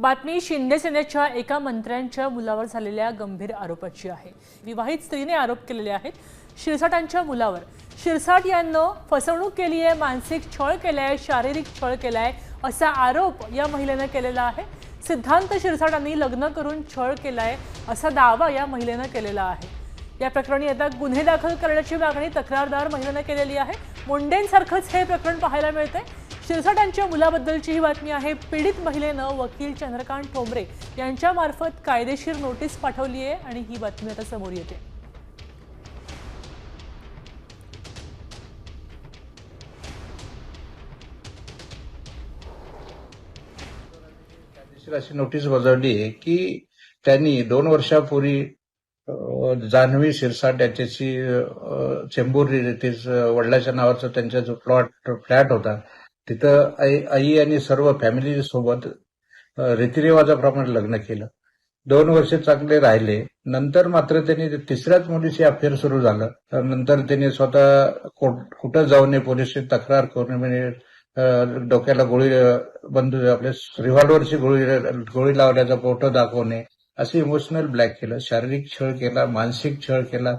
बातमी शिंदे सेनेच्या एका मंत्र्यांच्या मुलावर झालेल्या गंभीर आरोपाची आहे. विवाहित स्त्रीने आरोप केलेले आहेत. शिरसाटांच्या मुलावर. शिरसाट यांनं फसवणूक केली आहे मानसिक छळ केलाय शारीरिक छळ केलाय असा आरोप या महिलेनं केलेला आहे. सिद्धांत शिरसाटांनी लग्न करून छळ केलाय असा दावा या महिलेनं केलेला आहे. या प्रकरणी आता गुन्हे दाखल करण्याची मागणी तक्रारदार महिलेनं केलेली आहे. मुंडेंसारखंच हे प्रकरण पाहायला मिळतंय. शिरसाटांच्या मुलाबद्दलची ही बातमी आहे. पीडित महिलेनं वकील चंद्रकांत ठोंबरे यांच्या मार्फत कायदेशीर नोटीस पाठवली आहे आणि ही बातमी आता समोर येते. अशी नोटीस बजावली आहे की त्यांनी दोन वर्षापूर्वी जान्हवी शिरसाट याच्याशी चेंबूर रिलेटिव्ह वडिलाच्या नावाचा त्यांचा जो प्लॉट फ्लॅट होता तिथं आई आई आणि सर्व फॅमिली सोबत रीतिरिवाजाप्रमाणे लग्न केलं. दोन वर्ष चांगले राहिले. नंतर मात्र त्यांनी तिसऱ्याच मुलीशी अफेअर सुरू झालं. तर नंतर त्यांनी स्वतः कुठं जाऊ नये तक्रार करून म्हणजे डोक्याला गोळी बंदू आपल्या रिव्हॉल्व्हरची गोळी गोळी लावल्याचा फोटो दाखवणे असे इमोशनल ब्लॅक केलं. शारीरिक छळ केला मानसिक छळ केला.